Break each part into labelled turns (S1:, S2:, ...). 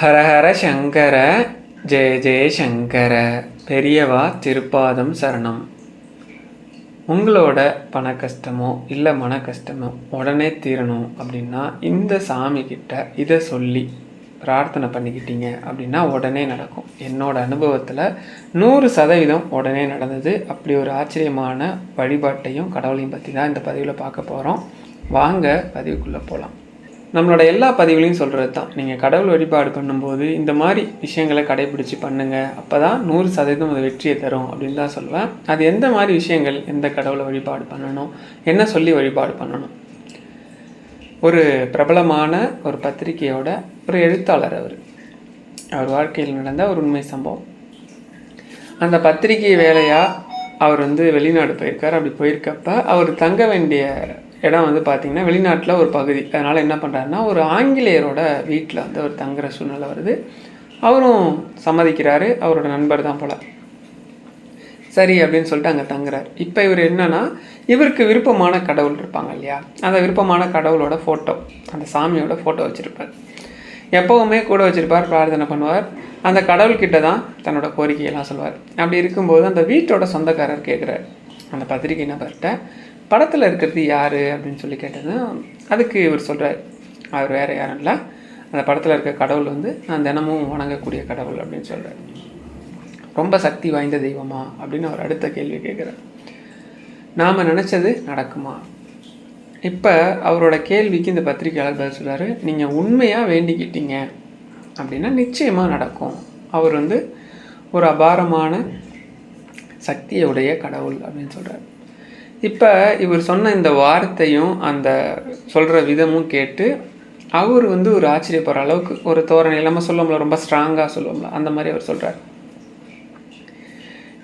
S1: ஹரஹர சங்கர ஜெய ஜெய சங்கர பெரியவா திருப்பாதம் சரணம். உங்களோட பண கஷ்டமோ இல்லை மன கஷ்டமோ உடனே தீரணும் அப்படின்னா இந்த சாமி கிட்ட இதை சொல்லி பிரார்த்தனை பண்ணிக்கிட்டீங்க அப்படின்னா உடனே நடக்கும். என்னோட அனுபவத்தில் நூறு சதவீதம் உடனே நடந்தது. அப்படி ஒரு ஆச்சரியமான வழிபாட்டையும் கடவுளையும் பற்றி தான் இந்த பதிவில் பார்க்க போகிறோம் வாங்க பதிவுக்குள்ளே போகலாம் நம்மளோட எல்லா பதிவுலையும் சொல்கிறது தான் நீங்கள் கடவுள் வழிபாடு பண்ணும்போது இந்த மாதிரி விஷயங்களை கடைபிடிச்சு பண்ணுங்கள் அப்போ தான் நூறு சதவீதம் அது வெற்றியை தரும் அப்படின்னு தான் சொல்லுவேன். அது எந்த மாதிரி விஷயங்கள் எந்த கடவுளை வழிபாடு பண்ணணும்? என்ன சொல்லி வழிபாடு பண்ணணும்? ஒரு பிரபலமான ஒரு பத்திரிகையோட ஒரு எழுத்தாளர் அவர். அவர் வாழ்க்கையில் நடந்த ஒரு உண்மை சம்பவம். அந்த பத்திரிகை வேலையாக அவர் வந்து வெளிநாடு போயிருக்கார். அப்படி போயிருக்கப்ப அவர் தங்க வேண்டிய இடம் வந்து பார்த்திங்கன்னா வெளிநாட்டில் ஒரு பகுதி. அதனால் என்ன பண்ணுறாருன்னா ஒரு ஆங்கிலேயரோட வீட்டில் வந்து அவர் தங்குற சூழ்நிலை வருது. அவரும் சம்மதிக்கிறாரு. அவரோட நண்பர் தான் போல். சரி அப்படின்னு சொல்லிட்டு அங்கே தங்குறார். இப்போ இவர் என்னன்னா இவருக்கு விருப்பமான கடவுள் இருப்பாங்க இல்லையா? அந்த விருப்பமான கடவுளோட ஃபோட்டோ அந்த சாமியோட ஃபோட்டோ வச்சுருப்பார். எப்போவுமே கூட வச்சுருப்பார் பிரார்த்தனை பண்ணுவார். அந்த கடவுள்கிட்ட தான் தன்னோட கோரிக்கையெல்லாம் சொல்லுவார் அப்படி இருக்கும்போது அந்த வீட்டோட சொந்தக்காரர் கேட்குறாரு அந்த பத்திரிகை நபர்கிட்ட படத்தில் இருக்கிறது யார் அப்படின்னு சொல்லி கேட்டதுன்னா அதுக்கு இவர் சொல்கிறார் அவர் வேறு யாரும் இல்லை. அந்த படத்தில் இருக்க கடவுள் வந்து நான் தினமும் வணங்கக்கூடிய கடவுள் அப்படின்னு சொல்கிறார் ரொம்ப சக்தி வாய்ந்த தெய்வமா அப்படின்னு அவர் அடுத்த கேள்வி கேட்குறார். நாம் நினச்சது நடக்குமா? இப்போ அவரோட கேள்விக்கு இந்த பத்திரிகையாளர் பதில் சொல்கிறார் நீங்கள் உண்மையாக வேண்டிக்கிட்டீங்க அப்படின்னா நிச்சயமாக நடக்கும். அவர் வந்து ஒரு அபாரமான சக்தியுடைய கடவுள் அப்படின்னு சொல்கிறார் இப்போ இவர் சொன்ன இந்த வார்த்தையும் அந்த சொல்கிற விதமும் கேட்டு அவர் வந்து ஒரு ஆச்சரியப்படுற அளவுக்கு ஒரு தோரணை இல்லாமல் சொல்லுவோம்ல ரொம்ப ஸ்ட்ராங்காக சொல்லுவோம்ல அந்த மாதிரி அவர் சொல்கிறார்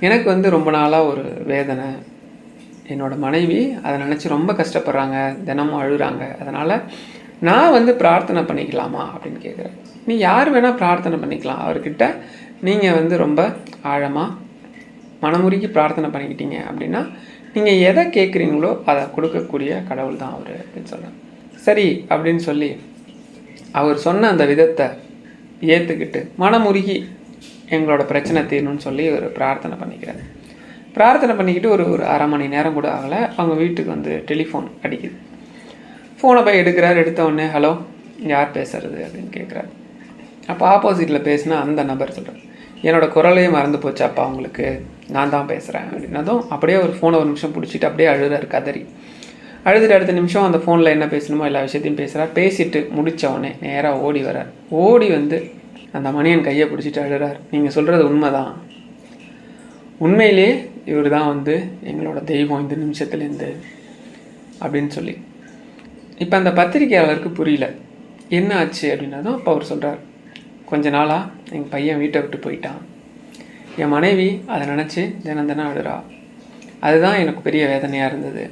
S1: எனக்கு வந்து ரொம்ப நாளாக ஒரு வேதனை. என்னோடய மனைவி அதை நினச்சி ரொம்ப கஷ்டப்படுறாங்க தினமும் அழுகிறாங்க அதனால் நான் வந்து பிரார்த்தனை பண்ணிக்கலாமா அப்படின்னு கேட்குறேன் நீ யார் வேணால் பிரார்த்தனை பண்ணிக்கலாம். அவர்கிட்ட நீங்கள் வந்து ரொம்ப ஆழமாக மனமுருகி பிரார்த்தனை பண்ணிக்கிட்டீங்க அப்படின்னா நீங்கள் எதை கேட்குறீங்களோ அதை கொடுக்கக்கூடிய கடவுள் தான் அவர் அப்படின்னு சொல்கிறாங்க சரி அப்படின்னு சொல்லி அவர் சொன்ன அந்த விதத்தை ஏற்றுக்கிட்டு மனமுருகி எங்களோட பிரச்சனை தீரணும்னு சொல்லி ஒரு பிரார்த்தனை பண்ணிக்கிறார். பிரார்த்தனை பண்ணிக்கிட்டு ஒரு ஒரு அரை மணி நேரம் கூட ஆகலை. அவங்க வீட்டுக்கு வந்து டெலிஃபோன் அடிக்குது. ஃபோனை போய் எடுக்கிறார் எடுத்த உடனே ஹலோ யார் பேசுறது? அப்படின்னு கேட்குறாரு அப்போ ஆப்போசிட்டில் பேசினா அந்த நபர் சொல்கிறார் என்னோடய குரலையும் மறந்து போச்சாப்பா உங்களுக்கு? நான் தான் பேசுகிறேன் அப்படின்னதும் அப்படியே ஒரு ஃபோனை ஒரு நிமிஷம் பிடிச்சிட்டு அப்படியே அழுதார் கதறி. அழுதுட்டு அடுத்த நிமிஷம் அந்த ஃபோனில் என்ன பேசணுமோ எல்லா விஷயத்தையும் பேசுகிறார் பேசிட்டு முடித்த உடனே நேராக ஓடி வரார் ஓடி வந்து அந்த மணியன் கையை பிடிச்சிட்டு அழுகிறார் நீங்கள் சொல்கிறது உண்மை தான் உண்மையிலே இவர் தான் வந்து எங்களோட தெய்வம் இந்த நிமிஷத்துலேருந்து அப்படின்னு சொல்லி. இப்போ அந்த பத்திரிகையாளருக்கு புரியல. என்ன ஆச்சு அப்படின்னதும் அப்போ அவர் சொல்கிறார் கொஞ்ச நாளாக எங்கள் பையன் வீட்டை விட்டு போயிட்டான். என் மனைவி அதை நினச்சி தினம் தினம் அழுறா. அதுதான் எனக்கு பெரிய வேதனையாக இருந்தது.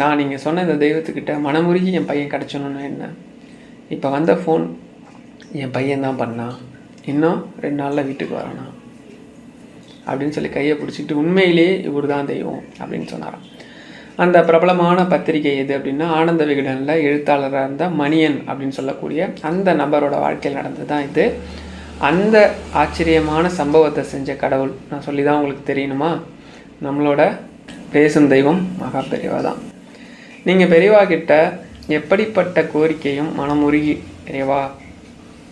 S1: நான் நீங்கள் சொன்ன இந்த தெய்வத்துக்கிட்ட மனமுருகி என் பையன் கிடச்சணுன்னு என்ன இப்போ வந்த ஃபோன் என் பையன் தான் பண்ணான் இன்னும் ரெண்டு நாளில் வீட்டுக்கு வரானா. அப்படின்னு சொல்லி கையை பிடிச்சிட்டு உண்மையிலேயே இவர் தான் தெய்வம் அப்படின்னு சொன்னாராம். அந்த பிரபலமான பத்திரிகை எது அப்படின்னா ஆனந்த விகடனில் எழுத்தாளராக இருந்த மணியன் அப்படின்னு சொல்லக்கூடிய அந்த நபரோட வாழ்க்கையில் நடந்தது தான் இது. அந்த ஆச்சரியமான சம்பவத்தை செஞ்ச கடவுள் நான் சொல்லி தான் உங்களுக்கு தெரியணுமா? நம்மளோட பேசும் தெய்வம் மகா பெரியவா தான். நீங்கள் பெரியவா கிட்ட எப்படிப்பட்ட கோரிக்கையும் மனமுருகி பெரியவா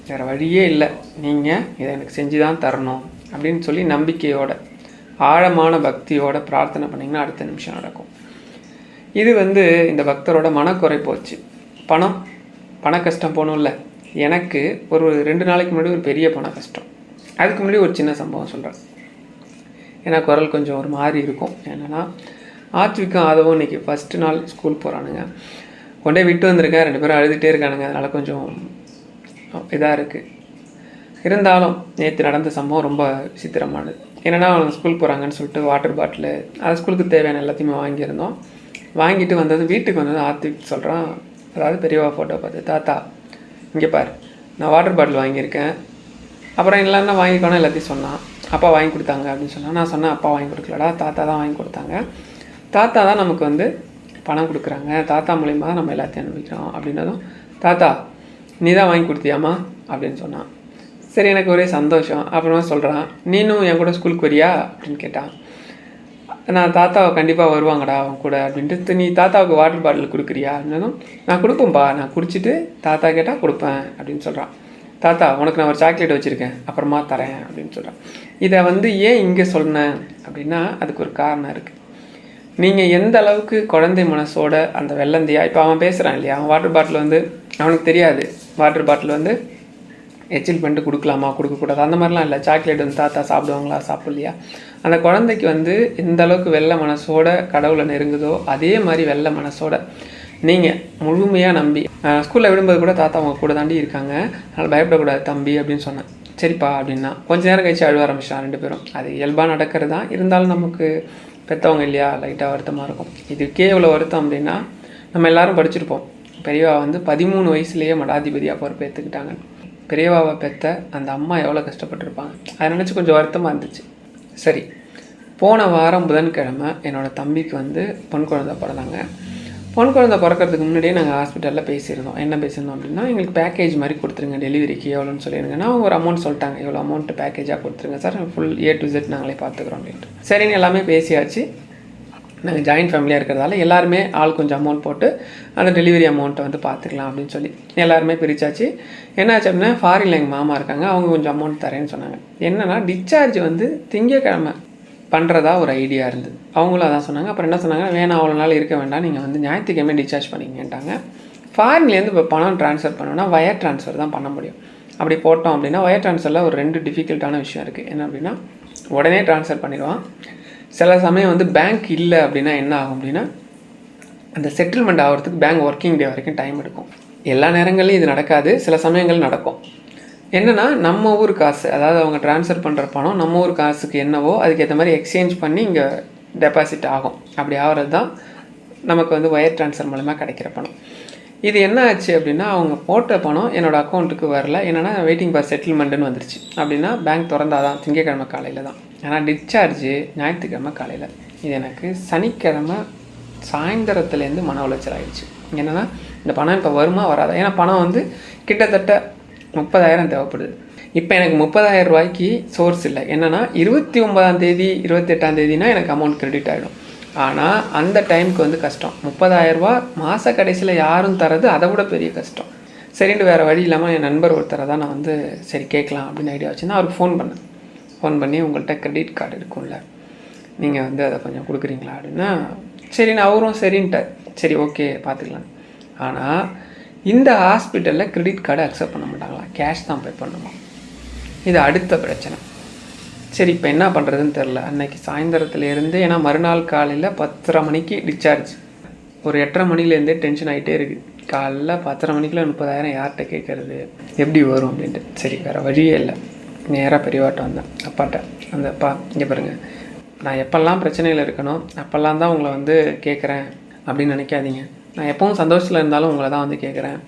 S1: வேறு வழியே இல்லை. நீங்கள் இதை எனக்கு செஞ்சு தான் தரணும். அப்படின்னு சொல்லி நம்பிக்கையோட ஆழமான பக்தியோட பிரார்த்தனை பண்ணிங்கன்னா அடுத்த நிமிஷம் நடக்கும். இது வந்து இந்த பக்தரோட மனக்குறை போச்சு. பணம் பண கஷ்டம் போகணும்ல எனக்கு ஒரு ரெண்டு நாளைக்கு முன்னாடி ஒரு பெரிய பண கஷ்டம். அதுக்கு முன்னாடி ஒரு சின்ன சம்பவம் சொல்கிறேன் ஏன்னா குரல் கொஞ்சம் ஒரு மாதிரி இருக்கும். என்னென்னா ஆத்விக்கும் ஆதவும் இன்றைக்கி ஃபஸ்ட்டு நாள் ஸ்கூல் போகிறானுங்க கொண்டே விட்டு வந்திருக்கேன் ரெண்டு பேரும் அழுதுகிட்டே இருக்கானுங்க. அதனால் கொஞ்சம் இதாக இருக்குது இருந்தாலும் நேற்று நடந்த சம்பவம் ரொம்ப விசித்திரமானது. என்னென்னா அவங்க ஸ்கூல் போகிறாங்கன்னு சொல்லிட்டு வாட்டர் பாட்டிலு அது ஸ்கூலுக்கு தேவையான எல்லாத்தையுமே வாங்கியிருந்தோம். வாங்கிட்டு வந்தது வீட்டுக்கு வந்தது ஆர்த்திக் சொல்கிறான் அதாவது பெரியவா ஃபோட்டோ பார்த்து தாத்தா இங்கே பார் நான் வாட்டர் பாட்டில் வாங்கியிருக்கேன். அப்புறம் இல்லைன்னா வாங்கிக்கணும் எல்லாத்தையும் சொன்னான். அப்பா வாங்கி கொடுத்தாங்க அப்படின்னு சொன்னால் நான் சொன்னேன் அப்பா வாங்கி கொடுக்கலடா தாத்தா தான் வாங்கி கொடுத்தாங்க. தாத்தா தான் நமக்கு வந்து பணம் கொடுக்குறாங்க. தாத்தா மூலயமா தான் நம்ம எல்லாத்தையும் அனுபவிக்கிறோம் அப்படின்னதும் தாத்தா நீ தான் வாங்கி கொடுத்தியாமா அப்படின்னு சொன்னான். சரி எனக்கு ஒரே சந்தோஷம். அப்புறமா சொல்கிறான் நீனும் என் கூட ஸ்கூலுக்கு வரியா? அப்படின்னு கேட்டான். நான் தாத்தாவை கண்டிப்பாக வருவாங்கடா அவன் கூட அப்படின்ட்டு. நீ தாத்தாவுக்கு வாட்டர் பாட்டில் கொடுக்குறியா? அப்படின்னதும் நான் கொடுப்பேன்பா நான் குடிச்சிட்டு தாத்தா கேட்டால் கொடுப்பேன் அப்படின்னு சொல்கிறான் தாத்தா உனக்கு நான் ஒரு சாக்லேட் வச்சுருக்கேன் அப்புறமா தரேன் அப்படின்னு சொல்கிறான் இதை வந்து ஏன் இங்கே சொன்னேன் அப்படின்னா அதுக்கு ஒரு காரணம் இருக்குது நீங்கள் எந்த அளவுக்கு குழந்தை மனசோட அந்த வெள்ளந்தியா இப்போ அவன் பேசுகிறான் இல்லையா அவன் வாட்டர் பாட்டில் வந்து அவனுக்கு தெரியாது வாட்டர் பாட்டில் வந்து எச்சில் பண்ணிட்டு கொடுக்கலாமா? கொடுக்கக்கூடாது? அந்த மாதிரிலாம் இல்லை. சாக்லேட் வந்து தாத்தா சாப்பிடுவாங்களா? சாப்பிட்லையா? அந்த குழந்தைக்கு வந்து எந்த அளவுக்கு வெள்ளை மனசோட கடவுளை நெருங்குதோ அதே மாதிரி வெள்ளை மனசோட நீங்கள் முழுமையாக நம்பி ஸ்கூலில் விடும்போது கூட தாத்தா அவங்க கூட தாண்டி இருக்காங்க. அதனால் பயப்படக்கூடாது தம்பி அப்படின்னு சொன்னேன். சரிப்பா அப்படின்னா. கொஞ்ச நேரம் கழிச்சு அழுவ ஆரம்பிச்சான் ரெண்டு பேரும். அது இயல்பாக நடக்கிறது? தான் இருந்தாலும் நமக்கு பெற்றவங்க இல்லையா? லைட்டாக வருத்தமாக இருக்கும். இதுக்கே இவ்வளோ வருத்தம் அப்படின்னா நம்ம எல்லாரும் படிச்சிருப்போம். பெரியவா வந்து பதிமூணு வயசுலேயே மடாதிபதியாக பொறுப்பேற்றுக்கிட்டாங்க பெரியவாவை பெற்ற அந்த அம்மா எவ்வளோ கஷ்டப்பட்டிருப்பாங்க? அதை நினச்சி கொஞ்சம் வருத்தமாக இருந்துச்சு. சரி போன வாரம் புதன்கிழமை என்னோடய தம்பிக்கு வந்து பொன் குழந்தை பிறந்தாங்க. பொன் குழந்தை பிறக்கிறதுக்கு முன்னாடியே நாங்கள் ஹாஸ்பிட்டலில் பேசியிருந்தோம். என்ன பேசியிருந்தோம் அப்படின்னா எங்களுக்கு பேக்கேஜ் மாதிரி கொடுத்துருங்க டெலிவரிக்கு எவ்வளோன்னு சொல்லிடுங்கன்னா அவங்க ஒரு அமௌண்ட் சொல்லிட்டாங்க. எவ்வளோ அமௌண்ட் பேக்கேஜாக கொடுத்துருங்க sir full A to Z நாங்களே பார்த்துக்குறோம் அப்படின்ட்டு. சரின்னு எல்லாமே பேசியாச்சு. நாங்கள் ஜாயின்ட் ஃபேமிலியாக இருக்கிறதால எல்லாருமே ஆள் கொஞ்சம் அமௌண்ட் போட்டு அந்த டெலிவரி அமௌண்ட்டை வந்து பார்த்துக்கலாம் அப்படின்னு சொல்லி எல்லாருமே பிரிச்சாச்சு. என்னாச்சு அப்படின்னா ஃபாரினில் எங்கள் மாமா இருக்காங்க அவங்க கொஞ்சம் அமௌண்ட் தரேன்னு சொன்னாங்க. என்னன்னா டிஸ்சார்ஜ் வந்து திங்கக்கிழமை பண்ணுறதா ஒரு ஐடியா இருந்தது. அவங்களும் அதான் சொன்னாங்க. அப்புறம் என்ன சொன்னாங்க? வேணாம் அவ்வளோ நாள் இருக்க வேண்டாம் நீங்கள் வந்து ஞாயிற்றுக்கிழமை டிஸ்சார்ஜ் பண்ணிங்கன்ட்டாங்க ஃபாரின்லேருந்து இப்போ பணம் ட்ரான்ஸ்ஃபர் பண்ணணும்னா வயர் ட்ரான்ஸ்ஃபர் தான் பண்ண முடியும். அப்படி போட்டோம் அப்படின்னா வயர் ட்ரான்ஸ்ஃபரில் ஒரு ரெண்டு டிஃபிகல்ட்டான விஷயம் இருக்குது என்ன அப்படின்னா உடனே ட்ரான்ஸ்ஃபர் பண்ணிடுவான். சில சமயம் வந்து பேங்க் இல்லை அப்படின்னா என்ன ஆகும் அப்படின்னா அந்த செட்டில்மெண்ட் ஆகிறதுக்கு பேங்க் ஒர்க்கிங் டே வரைக்கும் டைம் எடுக்கும். எல்லா நேரங்கள்லையும் இது நடக்காது சில சமயங்கள் நடக்கும். என்னென்னா நம்ம ஊர் காசு அதாவது அவங்க ட்ரான்ஸ்ஃபர் பண்ணுற பணம் நம்ம ஊர் காசுக்கு என்னவோ அதுக்கேற்ற மாதிரி எக்ஸ்சேஞ்ச் பண்ணி இங்கே டெபாசிட் ஆகும். அப்படி ஆகிறது தான் நமக்கு வந்து ஒயர் ட்ரான்ஸ்ஃபர் மூலமாக கிடைக்கிற பணம். இது என்ன ஆச்சு அப்படின்னா அவங்க போட்ட பணம் என்னோட அக்கௌண்ட்டுக்கு வரல. என்னென்னா வெயிட்டிங் ஃபார் செட்டில்மெண்ட்டுன்னு வந்துருச்சு. அப்படின்னா பேங்க் திறந்தாதான். திங்கக்கிழமை காலையில் தான். ஆனால் டிஸ்சார்ஜு ஞாயிற்றுக்கிழமை காலையில். இது எனக்கு சனிக்கிழமை சாயந்தரத்துலேருந்து மன உளைச்சல் ஆகிடுச்சு என்னென்னா இந்த பணம் இப்போ வருமா வராதா? ஏன்னா பணம் வந்து கிட்டத்தட்ட முப்பதாயிரம் தேவைப்படுது. இப்போ எனக்கு முப்பதாயிரம் ரூபாய்க்கு சோர்ஸ் இல்லை. என்னென்னா இருபத்தி ஒன்பதாம் தேதி இருபத்தெட்டாம் தேதினா எனக்கு அமௌண்ட் கிரெடிட் ஆகிடும் ஆனால் அந்த டைமுக்கு வந்து கஷ்டம். முப்பதாயிரரூபா மாத கடைசியில் யாரும் தரது அதை விட பெரிய கஷ்டம். சரின்ட்டு வேறு வழி இல்லாமல் என் நண்பர் ஒருத்தரை தான் நான் வந்து சரி கேட்கலாம் அப்படின்னு ஐடியா வச்சுருந்தேன். அவருக்கு ஃபோன் பண்ணேன். ஃபோன் பண்ணி உங்கள்கிட்ட கிரெடிட் கார்டு இருக்கும்ல. நீங்கள் வந்து அதை கொஞ்சம் கொடுக்குறீங்களா? அப்படின்னா. சரின்னு அவரும் சரின்ட்டார். சரி ஓகே பார்த்துக்கலாம். ஆனால் இந்த ஹாஸ்பிட்டலில் கிரெடிட் கார்டு அக்செப்ட் பண்ண மாட்டாங்களா கேஷ் தான் பே பண்ணணுமா? இது அடுத்த பிரச்சனை. சரி இப்போ என்ன பண்ணுறதுன்னு தெரில அன்னைக்கு சாயந்தரத்துலேருந்து ஏன்னா மறுநாள் காலையில் பத்தரை மணிக்கு டிஸ்சார்ஜ் ஒரு எட்டரை மணிலேருந்தே டென்ஷன் ஆகிட்டே இருக்குது காலைல பத்தரை மணிக்குள்ள முப்பதாயிரம் யார்கிட்ட கேட்குறது எப்படி வரும் அப்படின்ட்டு. சரி வேறு வழியே இல்லை. நேராக பெரியவாட்ட வந்தேன். அப்பாட்ட. அந்த அப்பா இங்கே பாருங்கள் நான் எப்பெல்லாம் பிரச்சனையில் இருக்கணும் அப்போல்லாம் தான் உங்களை வந்து கேட்குறேன் அப்படின்னு நினைக்காதீங்க. நான் எப்பவும் சந்தோஷத்தில் இருந்தாலும் உங்களை தான் வந்து கேட்குறேன்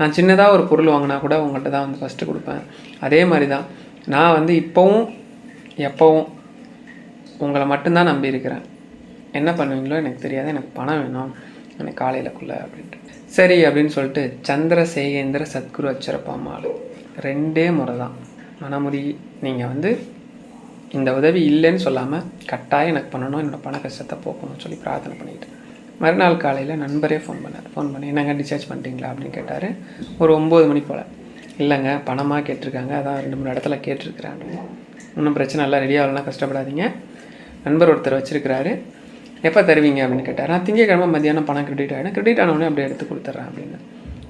S1: நான் சின்னதாக ஒரு பொருள் வாங்கினா கூட உங்கள்கிட்ட தான் வந்து ஃபஸ்ட்டு கொடுப்பேன். அதே மாதிரி தான் நான் வந்து இப்போவும் எப்போவும் உங்களை மட்டும்தான் நம்பி இருக்கிறேன். என்ன பண்ணுவீங்களோ எனக்கு தெரியாது. எனக்கு பணம் வேணும். எனக்கு காலையிலக்குள்ளே அப்படின்ட்டு. சரி அப்படின்னு சொல்லிட்டு சந்திரசேகேந்திர சத்குரு அச்சரப்பாமாள் ரெண்டே முறை தான் மனமுடி நீங்கள் வந்து இந்த உதவி இல்லைன்னு சொல்லாமல் கட்டாயம் எனக்கு பண்ணணும். என்னோடய பண கஷ்டத்தை போக்கணும்னு சொல்லி பிரார்த்தனை பண்ணிக்கிட்டேன் மறுநாள் காலையில் நண்பரே ஃபோன் பண்ணார். ஃபோன் பண்ணி என்னங்க டிஸ்சார்ஜ் பண்ணிட்டீங்களா? அப்படின்னு கேட்டார். ஒரு ஒம்பது மணி போல். இல்லைங்க பணமாக கேட்டிருக்காங்க. அதான் ரெண்டு மூணு இடத்துல கேட்டிருக்கிறேன். அப்படின்னு ஒன்றும் பிரச்சனை இல்லை ரெடி ஆகலாம் கஷ்டப்படாதீங்க. நண்பர் ஒருத்தர் வச்சிருக்கிறாரு. எப்போ தருவீங்க அப்படின்னு கேட்டார். நான் திங்கக்கிழமை மத்தியானம் பணம் கிரெடிட் ஆகிடும் கிரெடிட் ஆனவொடனே அப்படியே எடுத்து கொடுத்துட்றேன் அப்படின்னு.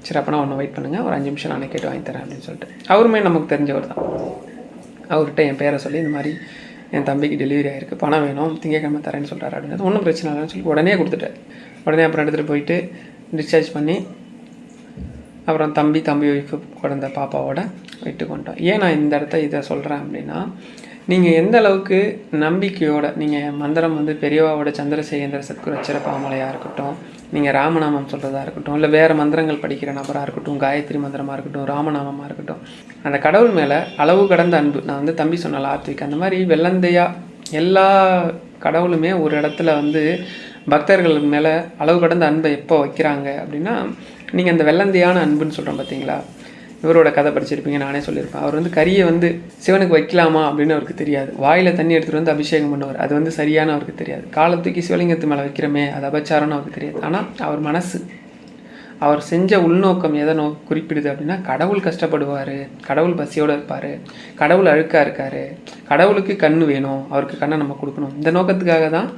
S1: சரி அப்போனா ஒன்று வெயிட் பண்ணுங்கள் ஒரு அஞ்சு நிமிஷம் நானே கேட்டு வாங்கி தரேன் அப்படின்னு சொல்லிட்டு. அவருமே நமக்கு தெரிஞ்சவர் தான். அவர்கிட்ட என் பேரை சொல்லி இந்த மாதிரி என் தம்பிக்கு டெலிவரி ஆகிருக்கு பணம் வேணும் திங்கக்கிழமை தரேன்னு சொல்கிறாரு அப்படின்னு. ஒன்றும் பிரச்சனை இல்லைன்னு சொல்லி உடனே கொடுத்துட்டார். உடனே அப்புறம் எடுத்துகிட்டு போயிட்டு டிஸ்சார்ஜ் பண்ணி அப்புறம் தம்பி தம்பி ஒய்ஃபு குழந்த பாப்பாவோட விட்டு கொண்டோம் ஏன் நான் இந்த இடத்த இதை சொல்கிறேன் அப்படின்னா நீங்கள் எந்த அளவுக்கு நம்பிக்கையோட நீங்கள் மந்திரம் வந்து பெரியவாவோட சந்திரசேகேந்திர சத்குரு அச்சரப்பாமலையாக இருக்கட்டும் நீங்கள் ராமநாமம் சொல்கிறதா இருக்கட்டும் இல்லை வேறு மந்திரங்கள் படிக்கிற நபராக இருக்கட்டும் காயத்ரி மந்திரமாக இருக்கட்டும் ராமநாமமாக இருக்கட்டும் அந்த கடவுள் மேலே அளவு கடந்த அன்பு. நான் வந்து தம்பி சொன்ன ஆத்விக் அந்த மாதிரி வெள்ளந்தையா எல்லா கடவுளுமே ஒரு இடத்துல வந்து பக்தர்கள் மேலே அளவு கடந்த அன்பை எப்போ வைக்கிறாங்க அப்படின்னா நீங்கள் அந்த வெள்ளந்தையான அன்புன்னு சொல்கிறோம் பார்த்தீங்களா இவரோட கதை படிச்சிருப்பீங்க நானே சொல்லியிருப்பேன். அவர் வந்து கறியை வந்து சிவனுக்கு வைக்கலாமா அப்படின்னு அவருக்கு தெரியாது. வாயில் தண்ணி எடுத்துகிட்டு வந்து அபிஷேகம் பண்ணுவார். அது வந்து சரியான அவருக்கு தெரியாது. காலை தூக்கி சிவலிங்கத்து மேலே வைக்கிறோமே அது அபச்சாரம்னு அவருக்கு தெரியாது. ஆனால் அவர் மனசு அவர் செஞ்ச உள்நோக்கம் எதை நோ குறிப்பிடுது அப்படின்னா கடவுள் கஷ்டப்படுவார் கடவுள் பசியோடு இருப்பார் கடவுள் அழுக்காக இருக்கார் கடவுளுக்கு கண் வேணும் அவருக்கு கண்ணை நம்ம கொடுக்கணும். இந்த நோக்கத்துக்காக தான்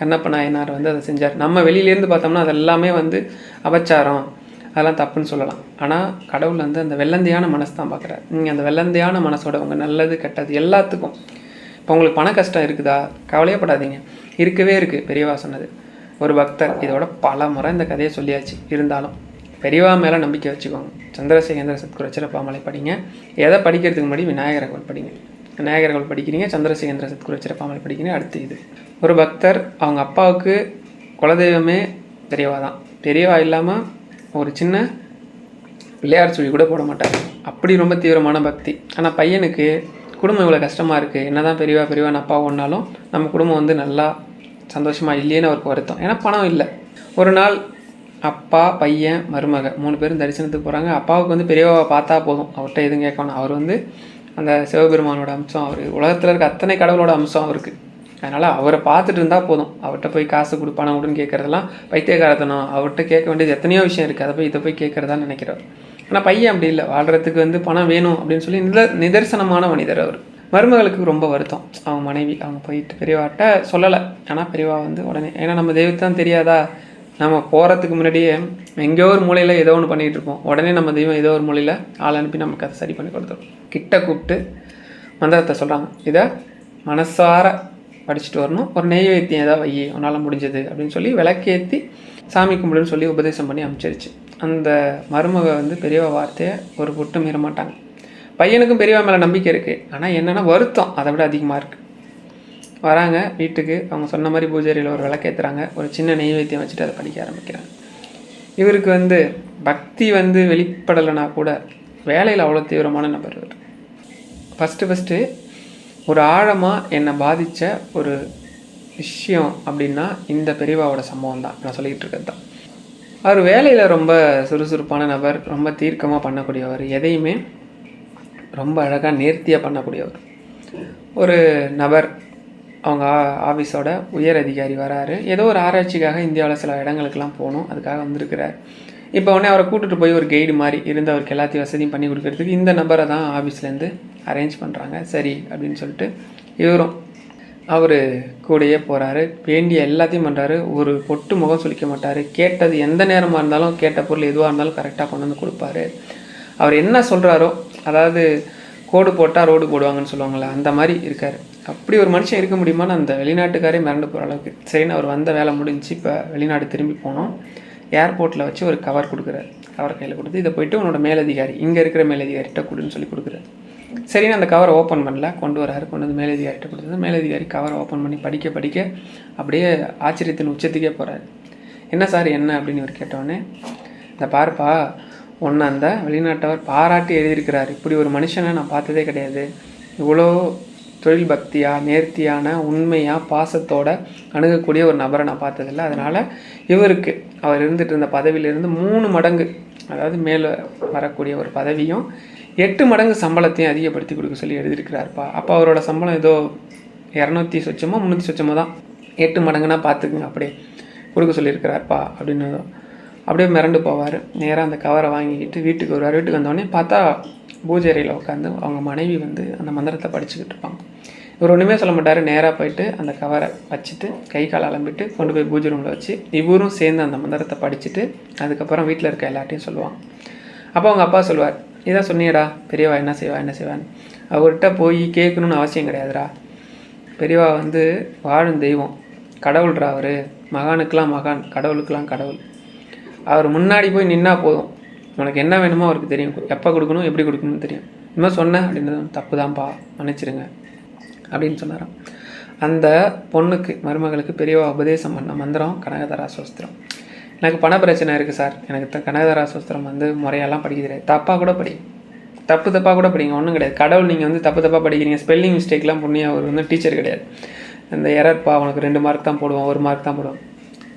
S1: கண்ணப்ப நாயனார் வந்து அதை செஞ்சார். நம்ம வெளியிலேருந்து பார்த்தோம்னா அது எல்லாமே வந்து அபச்சாரம் அதெல்லாம் தப்புன்னு சொல்லலாம். ஆனால் கடவுள் வந்து அந்த வெள்ளந்தையான மனசு தான் பார்க்குறாரு நீங்கள் அந்த வெள்ளந்தையான மனசோட உங்கள் நல்லது கெட்டது எல்லாத்துக்கும் இப்போ உங்களுக்கு பண கஷ்டம் இருக்குதா? கவலையப்படாதீங்க. இருக்கவே இருக்குது பெரியவா சொன்னது. ஒரு பக்தர் இதோட பல முறை இந்த கதையை சொல்லியாச்சு. இருந்தாலும் பெரியவா மேலே நம்பிக்கை வச்சுக்கோங்க. சந்திரசேகேந்திர சத்குரு சிறப்பாமலை படிங்க. எதை படிக்கிறதுக்கு முன்னாடி விநாயகர்கள் படிங்க. விநாயகர்கள் படிக்கிறீங்க சந்திரசேகேந்திர சத்குரு சிறப்பாமலை படிக்கிறீங்க அடுத்து இது. ஒரு பக்தர் அவங்க அப்பாவுக்கு குலதெய்வமே பெரியவா தான். பெரியவா இல்லாமல் ஒரு சின்ன பிள்ளையார் சொல்லி கூட போட மாட்டார். அப்படி ரொம்ப தீவிரமான பக்தி. ஆனால் பையனுக்கு குடும்பம் இவ்வளோ கஷ்டமாக இருக்குது என்ன தான் பெரியவா பெரியவான்னு அப்பா ஒன்றாலும் நம்ம குடும்பம் வந்து நல்லா சந்தோஷமாக இல்லையேன்னு அவருக்கு வருத்தம். ஏன்னா பணம் இல்லை. ஒரு நாள் அப்பா பையன் மருமக மூணு பேரும் தரிசனத்துக்கு போகிறாங்க அப்பாவுக்கு வந்து பெரியவாவை பார்த்தா போதும். அவர்கிட்ட எதுவும் கேட்கணும் அவர் வந்து அந்த சிவபெருமானோட அம்சம் அவர் உலகத்தில் இருக்க அத்தனை கடவுளோட அம்சம் அவருக்கு. அதனால் அவரை பார்த்துட்டு இருந்தால் போதும். அவர்கிட்ட போய் காசு கொடு பணம் கேட்குறதெல்லாம் பைத்தியகாரத்தனம். அவர்கிட்ட கேட்க வேண்டியது எத்தனையோ விஷயம் இருக்குது அதை போய் இதை போய் கேட்குறதா நினைக்கிறார் ஆனால் பையன் அப்படி இல்லை. வாழ்கிறதுக்கு வந்து பணம் வேணும் அப்படின்னு சொல்லி நித நிதர்சனமான மனிதர் அவர். மருமகளுக்கு ரொம்ப வருத்தம். அவங்க மனைவி அவங்க போயிட்டு பெரியவாட்ட சொல்லலை. ஆனால் பெரியவா வந்து உடனே ஏன்னா நம்ம தெய்வத்தான் தெரியாதா? நம்ம போகிறதுக்கு முன்னாடியே எங்கேயோ ஒரு மூலையில் ஏதோ ஒன்று பண்ணிகிட்டு இருப்போம். உடனே நம்ம தெய்வம் ஏதோ ஒரு மூலையில் ஆள் அனுப்பி நமக்கு அதை சரி பண்ணி கொடுத்துரும். கிட்ட கூப்பிட்டு மந்திரத்தை சொல்கிறாங்க இதை மனசார படிச்சுட்டு வரணும். ஒரு நெய்வேத்தியம் ஏதாவது வை உன்னால் முடிஞ்சது அப்படின்னு சொல்லி விளக்கேற்றி சாமி கும்பிடுன்னு சொல்லி உபதேசம் பண்ணி அமைச்சிருச்சு அந்த மருமக வந்து பெரியவா வார்த்தையை ஒரு பொட்டு மீற மாட்டாங்க. பையனுக்கும் பெரியவா மேலே நம்பிக்கை இருக்குது ஆனால் என்னென்னா வருத்தம். அதை விட அதிகமாக இருக்குது வராங்க வீட்டுக்கு. அவங்க சொன்ன மாதிரி பூஜாரியில் ஒரு விளக்கேற்றுறாங்க ஒரு சின்ன நெய்வேத்தியம் வச்சுட்டு அதை படிக்க ஆரம்பிக்கிறாங்க. இவருக்கு வந்து பக்தி வந்து வெளிப்படலைனா கூட வேலையில் அவ்வளோ தீவிரமான நபர் இவர். ஃபஸ்ட்டு ஃபஸ்ட்டு ஒரு ஆழமாக என்னை பாதித்த ஒரு விஷயம் அப்படின்னா இந்த பெரியவாவோட சம்பவம் தான். நான் சொல்லிக்கிட்டு இருக்கிறது தான். அவர் வேலையில் ரொம்ப சுறுசுறுப்பான நபர் ரொம்ப தீர்க்கமாக பண்ணக்கூடியவர் எதையுமே ரொம்ப அழகாக நேர்த்தியாக பண்ணக்கூடியவர். ஒரு நபர் அவங்க ஆ- ஆஃபீஸோட உயர் அதிகாரி வராரு. ஏதோ ஒரு ஆராய்ச்சிக்காக இந்தியாவில் சில இடங்களுக்கெல்லாம் போகணும் அதுக்காக வந்திருக்கிறார். இப்போ உடனே அவரை கூட்டிட்டு போய் ஒரு கைடு மாதிரி இருந்து அவருக்கு எல்லாத்தையும் வசதியும் பண்ணி கொடுக்கறதுக்கு இந்த நபரை தான் ஆஃபீஸ்லேருந்து அரேஞ்ச் பண்ணுறாங்க சரி அப்படின்னு சொல்லிட்டு இவரும் அவர் கூடயே போகிறாரு வேண்டிய எல்லாத்தையும் பண்ணுறாரு ஒரு பொட்டு முகம் சுளிக்க மாட்டார். கேட்டது எந்த நேரமாக இருந்தாலும் கேட்ட பொருள் எதுவாக இருந்தாலும் கரெக்டாக கொண்டு வந்து கொடுப்பாரு. அவர் என்ன சொல்கிறாரோ அதாவது கோடு போட்டால் ரோடு போடுவாங்கன்னு சொல்லுவாங்கள்ல அந்த மாதிரி இருக்கார். அப்படி ஒரு மனுஷன் இருக்க முடியுமான்னு அந்த வெளிநாட்டுக்காரே மிரண்டு போகிற அளவுக்கு. சரின்னு அவர் வந்த வேலை முடிஞ்சு இப்போ வெளிநாடு திரும்பி போனோம். ஏர்போர்ட்டில் வச்சு ஒரு கவர் கொடுக்குறாரு. கவர் கையில் கொடுத்து இதை போயிட்டு உன்னோட மேலதிகாரி இங்கே இருக்கிற மேலதிகாரிகிட்ட கொடுன்னு சொல்லி கொடுக்குறாரு. சரின்னு அந்த கவரை ஓப்பன் பண்ணல. கொண்டு வராரு. கொண்டு வந்து மேலதிகாரிகிட்ட கொடுத்தது. மேலதிகாரி கவரை ஓப்பன் பண்ணி படிக்க படிக்க அப்படியே ஆச்சரியத்தின் உச்சத்துக்கே போகிறாரு என்ன சார் என்ன அப்படின்னு இவர் கேட்டோடனே இந்த பாருப்பா ஒன்று அந்த வெளிநாட்டவர் பாராட்டி எழுதியிருக்கிறார். இப்படி ஒரு மனுஷனை நான் பார்த்ததே கிடையாது. இவ்வளோ தொழில் பக்தியாக நேர்த்தியான உண்மையாக பாசத்தோட அணுகக்கூடிய ஒரு நபரை நான் பார்த்ததில்ல. அதனால் இவருக்கு அவர் இருந்துகிட்டு இருந்த பதவியிலிருந்து மூணு மடங்கு அதாவது மேலே வரக்கூடிய ஒரு பதவியும் எட்டு மடங்கு சம்பளத்தையும் அதிகப்படுத்தி கொடுக்க சொல்லி எழுதியிருக்கிறாருப்பா. அப்போ அவரோட சம்பளம் ஏதோ இரநூத்தி சொச்சமோ முந்நூற்றி சொச்சமோ தான். எட்டு மடங்குனா பார்த்துக்குங்க அப்படியே கொடுக்க சொல்லியிருக்கிறாருப்பா அப்படின்னு அப்படியே மிரண்டு போவார். நேராக அந்த கவரை வாங்கிக்கிட்டு வீட்டுக்கு வருவார். வீட்டுக்கு வந்தோடனே பார்த்தா பூஜை அறையில் உட்காந்து அவங்க மனைவி வந்து அந்த மந்திரத்தை படிச்சுக்கிட்டு இருப்பாங்க. இவர் ஒன்றுமே சொல்ல மாட்டார். நேராக போயிட்டு அந்த கவரை வச்சுட்டு கை கால் அலம்பிட்டு கொண்டு போய் பூஜை ரூமில் வச்சு இவரும் சேர்ந்து அந்த மந்திரத்தை படிச்சுட்டு அதுக்கப்புறம் வீட்டில் இருக்க எல்லார்ட்டையும் சொல்லுவாங்க. அப்போ அவங்க அப்பா சொல்லுவார் இதான் சொன்னியடா பெரியவா என்ன செய்வா என்ன செய்வான்னு. அவர்கிட்ட போய் கேட்கணும்னு அவசியம் கிடையாதுடா. பெரியவா வந்து வாழும் தெய்வம். கடவுள்ரா அவர். மகானுக்கெலாம் மகான் கடவுளுக்கெலாம் கடவுள். அவர் முன்னாடி போய் நின்னா போதும். உனக்கு என்ன வேணுமோ அவருக்கு தெரியும். எப்போ கொடுக்கணும் எப்படி கொடுக்கணும்னு தெரியும். இன்னும் சொன்னேன் அப்படின்றது தப்பு தான்ப்பா மன்னிச்சிடுங்க அப்படின்னு சொன்னாராம். அந்த பொண்ணுக்கு மருமகளுக்கு பெரியவா உபதேசம் பண்ண மந்திரம் கனகதரா சோஸ்திரம் எனக்கு பண பிரச்சனை இருக்குது சார். எனக்கு த- கனகதரா சோஸ்திரம் வந்து முறையெல்லாம் படிக்க தெரியாது தப்பாக கூட படி. தப்பு தப்பாக கூட படிங்க. ஒன்றும் கிடையாது. கடவுள் நீங்கள் வந்து தப்பு தப்பாக படிக்கிறீங்க. ஸ்பெல்லிங் மிஸ்டேக்லாம் பண்ணி அவர் வந்து டீச்சர் கிடையாது. இந்த எரர்ப்பா உனக்கு ரெண்டு மார்க் தான் போடுவோம் ஒரு மார்க் தான் போடுவோம்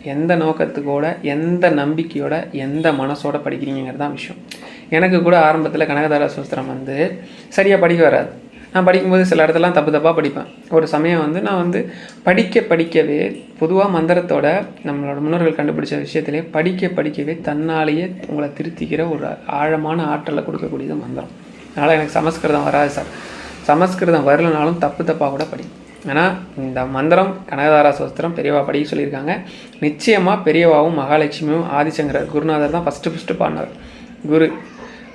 S1: எந்த நோக்கத்துக்கோட எந்த நம்பிக்கையோட எந்த மனசோட படிக்கிறீங்கிறது தான் விஷயம். எனக்கு கூட ஆரம்பத்தில் கனகதார சூஸ்திரம் வந்து சரியாக படிக்க வராது. நான் படிக்கும்போது சில இடத்துலாம் தப்பு தப்பாக படிப்பேன். ஒரு சமயம் வந்து நான் வந்து படிக்க படிக்கவே பொதுவாக மந்திரத்தோட நம்மளோட முன்னோர்கள் கண்டுபிடிச்ச விஷயத்திலே படிக்க படிக்கவே தன்னாலேயே உங்களை திருத்திக்கிற ஒரு ஆழமான ஆற்றலை கொடுக்கக்கூடியது மந்திரம். அதனால் எனக்கு சமஸ்கிருதம் வராது சார். சமஸ்கிருதம் வரலனாலும் தப்பு தப்பாக கூட படி. ஆனால் இந்த மந்திரம் கனகதாரா சோஸ்திரம் பெரியவா படிக்க சொல்லியிருக்காங்க. நிச்சயமாக பெரியவாவும் மகாலட்சுமியும் ஆதிசங்கரர் குருநாதர் தான் ஃபஸ்ட்டு ஃபஸ்ட்டு பாடினார் குரு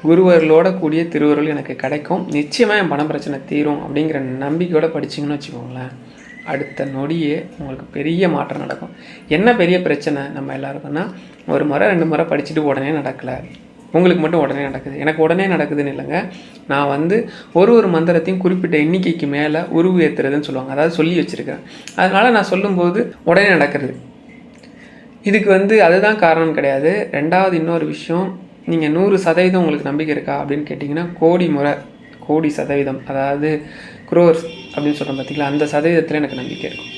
S1: குருவர்களோட கூடிய திருவருள் எனக்கு கிடைக்கும். நிச்சயமாக என் பணம் பிரச்சனை தீரும் அப்படிங்கிற நம்பிக்கையோட படிச்சிங்கன்னு வச்சுக்கோங்களேன். அடுத்த நொடியே உங்களுக்கு பெரிய மாற்றம் நடக்கும். என்ன பெரிய பிரச்சனை நம்ம எல்லாருக்கும்னா ஒரு முறை ரெண்டு முறை படிச்சுட்டு உடனே நடக்கலை. உங்களுக்கு மட்டும் உடனே நடக்குது. எனக்கு உடனே நடக்குதுன்னு இல்லைங்க. நான் வந்து ஒரு ஒரு மந்திரத்தையும் குறிப்பிட்ட எண்ணிக்கைக்கு மேலே உருவு ஏற்றுறதுன்னு சொல்லுவாங்க. அதாவது சொல்லி வச்சுருக்கேன் அதனால் நான் சொல்லும்போது உடனே நடக்கிறது. இதுக்கு வந்து அதுதான் காரணம் கிடையாது. ரெண்டாவது இன்னொரு விஷயம் நீங்கள் நூறு சதவீதம் உங்களுக்கு நம்பிக்கை இருக்கா அப்படின்னு கேட்டிங்கன்னா கோடி முறை கோடி சதவீதம். அதாவது குரோர்ஸ் அப்படின்னு சொல்கிறோம் பார்த்தீங்களா அந்த சதவீதத்தில் எனக்கு நம்பிக்கை இருக்கும்.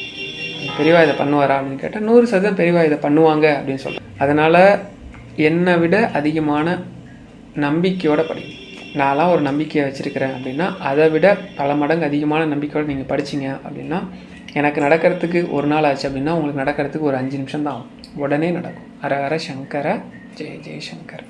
S1: பெரியவா இதை பண்ணுவாரா அப்படின்னு கேட்டால் நூறு சதவீதம் பெரியவா இதை பண்ணுவாங்க அப்படின்னு சொல்கிறேன் அதனால் என்னை விட அதிகமான நம்பிக்கையோட படி. நான்லாம் ஒரு நம்பிக்கையை வச்சுருக்கிறேன் அப்படின்னா அதை விட பல மடங்கு அதிகமான நம்பிக்கையோடு நீங்கள் படிச்சீங்க அப்படின்னா எனக்கு நடக்கிறதுக்கு ஒரு நாள் ஆச்சு அப்படின்னா உங்களுக்கு நடக்கிறதுக்கு ஒரு அஞ்சு நிமிஷம் தான் ஆகும். உடனே நடக்கும். ஹர சங்கர ஜெய ஜெய சங்கர்.